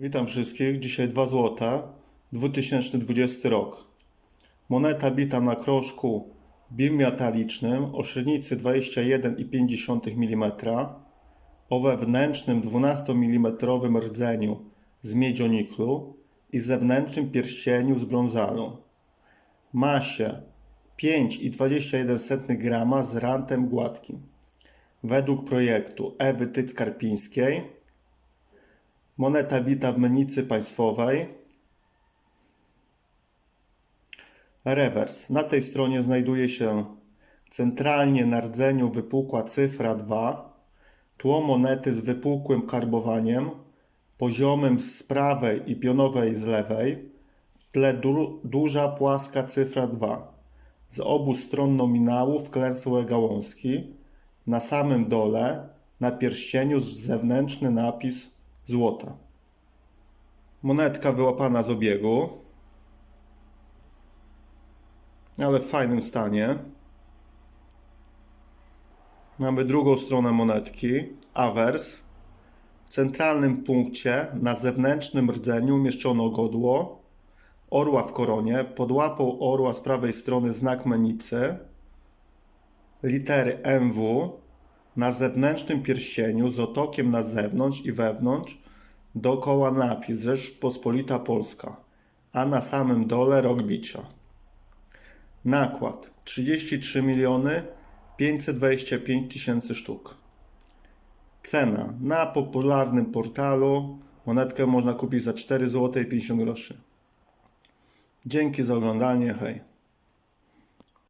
Witam wszystkich. Dzisiaj 2 zł. 2020 rok. Moneta bita na krożku bimetalicznym o średnicy 21,5 mm, o wewnętrznym 12 mm rdzeniu z miedzioniklu i zewnętrznym pierścieniu z brązalu. Masie 5,21 g z rantem gładkim. Według projektu Ewy Tyck-Karpińskiej moneta bita w menicy państwowej. Rewers. Na tej stronie znajduje się centralnie na rdzeniu wypukła cyfra 2, tło monety z wypukłym karbowaniem, poziomem z prawej i pionowej z lewej, w tle du- duża płaska cyfra 2. Z obu stron nominału wklęsłe gałązki, na samym dole na pierścieniu zewnętrzny napis złota. Monetka wyłapana z obiegu, ale w fajnym stanie. Mamy drugą stronę monetki, awers. W centralnym punkcie na zewnętrznym rdzeniu umieszczono godło, orła w koronie, pod łapą orła z prawej strony znak menicy, litery MW, na zewnętrznym pierścieniu z otokiem na zewnątrz i wewnątrz dookoła napis Rzeczpospolita Polska, a na samym dole rok bicia. Nakład 33 miliony 525 tysięcy sztuk. Cena na popularnym portalu monetkę można kupić za 4 zł 50 groszy. Dzięki za oglądanie, hej.